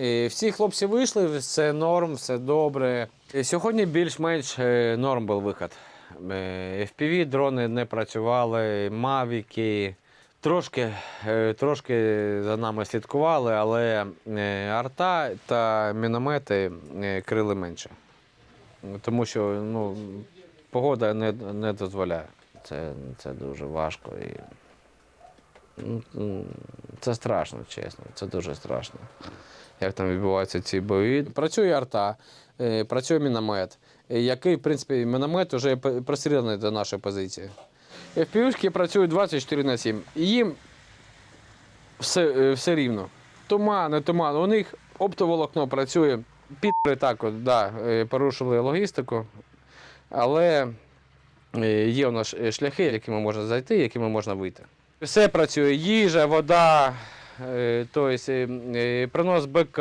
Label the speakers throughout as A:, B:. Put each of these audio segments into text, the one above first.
A: Всі хлопці вийшли, все норм, все добре. Сьогодні більш-менш е, норм був вихід. Е, FPV дрони не працювали, мавіки. Трошки, е, трошки за нами слідкували, але арта та міномети крили менше. Тому що ну, погода не, не дозволяє. Це, це дуже важко і ну, це страшно, чесно. Це дуже страшно. Як там відбуваються ці бої. Працює арта, е, працює міномет, е, який, в принципі, міномет вже п- простріляний до нашої позиції. FPV-шки працюють 24 на 7. Їм все, е, все рівно. Туман, не туман. У них оптоволокно працює. Підри так от, да, порушили логістику. Але є у нас шляхи, якими можна зайти, якими можна вийти. Все працює: їжа, вода, тобто, принос БК,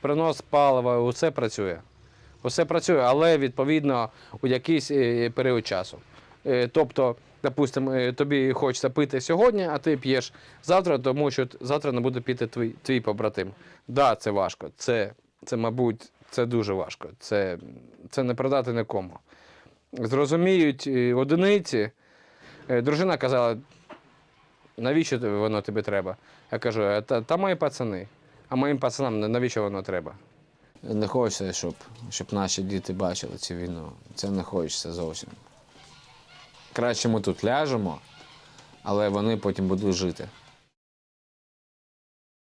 A: принос палива, усе працює. Усе працює, але відповідно у якийсь період часу. Тобто, допустимо, тобі хочеться пити сьогодні, а ти п'єш завтра, тому що завтра не буде піти твій, твій побратим. Так, да, це важко. Це, це, мабуть, це дуже важко. Це, це не продати нікому. Зрозуміють одиниці. Дружина казала, навіщо воно тобі треба? Я кажу, «Е, та, та мої пацани. А моїм пацанам навіщо воно треба? Не хочеться, щоб, щоб наші діти бачили цю війну. Це не хочеться зовсім. Краще ми тут ляжемо, але вони потім будуть жити.